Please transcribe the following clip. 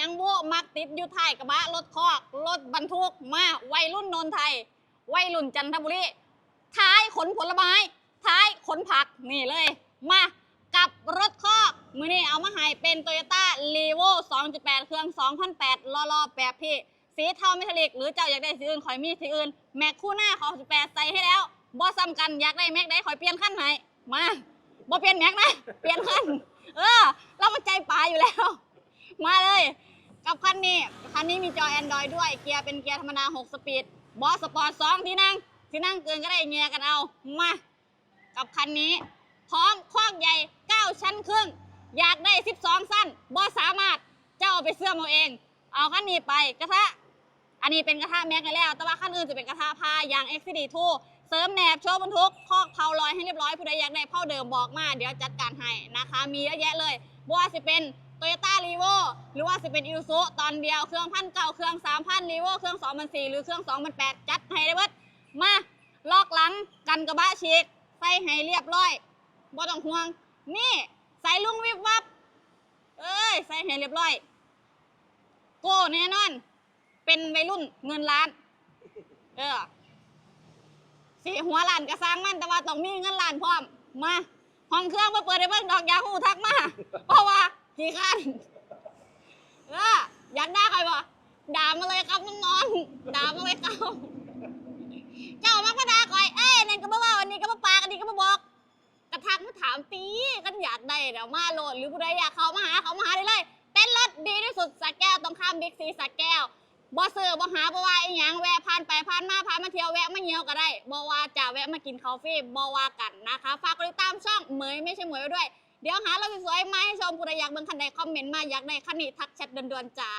ยังบุมักติดอยู่ท้ายกระบะรถคอกรถบรรทุกมาวัยรุ่นนนไทย วัยรุ่นจันทบุรีท้ายขนผลไม้ ท้ายขนผักนี่เลย มากับรถคอกมือนี้เอามาให้เป็น Toyota r e v o 2.8 เครื่อง 2008ล้อๆแบบพี่ สีเทาเมทัลลิก หรือเจ้าอยากได้สีอื่น ขอยมีสีอื่น แม็กคู่หน้าขอ18ใส่ให้แล้วบอซ้ำกันอยากได้แม็กได้ขอยเปลี่ยนขั้นไหนมาบอเปลี่ยนแม็กนะ เปลี่ยนขั้น เออ เรามาใจป่าอยู่แล้ว มาเลย กับคันนี้ คันนี้มีจอ Android ด้วย เกียร์เป็นเกียร์ธรรมดา 6 สปีด บอสสปอร์ต 2 ที่นั่ง ที่นั่งเกินก็ได้เงียกันเอา มา กับคันนี้ พร้อมคว้างใหญ่ 9 ชั้นครึ่ง อยากได้ 12 สั้น บอสสามารถ เจ้าเอาไปเสื่อมเอาเอง เอาคันนี้ไปกระทะ อันนี้เป็นกระทะแม็กกันแล้ว แต่ว่าขั้นอื่นจะเป็นกระทะผ้าอย่าง XCD2 เสริมแหนบโชว์บรรทุกคอกเผาลอยให้เรียบร้อยผู้ใดอยากได้เผาเดิมบอกมา เดี๋ยวจัดการให้นะคะ มีเยอะแยะเลยบ่ว่าจะเป็น Toyota r e v o หรือว่าจะเป็น i s u z u ตอนเดียวเครื่องพันเก่าเครื่องสามพัน r e v o เครื่องสองพันสี่หรือเครื่องสองพันแปดจัดให้ได้เบิดมาลอกหลังกันกระบะฉีกใส่ให้เรียบร้อยบ่ต้องห่วง นี่ใส่ลุงวิบวับ เอ้ย ใส่ให้เรียบร้อย โก้แน่นอน เป็นวัยรุ่นเงินล้าน เออสีหัวล้านกระซังมันแต่ว่าต้องมีเงินล้านพร้อมมาห้องเครื่องมาเปิดได้เบิ่งดอกยาหูทักมาเพราะว่า กี่คันเอออยากได้ใครบ่ด่ามาเลยครับน้องๆด่ามาเลยครับเจ้ามักมาด่าก่อยเอ้ยนั่นก็บ่ว่าอันนี้ก็บ่ปากอันนี้ก็บ่บอกกระทักมาถามตีกันอยากได้เดี๋ยวมาโหลดหรือผู้ใดอยากเข้ามาหาเขามาหาได้เลยเป็นรถดีที่สุดสักแก้วตรงข้ามบิ๊กซีสักแก้วบ่ซื้อบ่หาบ่ว่าอีหยังแวะผ่านไปผ่านมาผ่านมาเที่ยวแวะมาเหี่ยวก็ได้บ่ว่าจะแวะมากินคาเฟ่บ่ว่ากันนะคะ ฝากกดติดตามช่องเหมยไม่ใช่เหมยไว้ด้วย เดี๋ยวหาเราสวยๆมาให้ชมผู้ใดอยากเบิ่งคันใดคอมเมนต์มาอยากได้คันนี้ทักแชทด่วนๆจ้า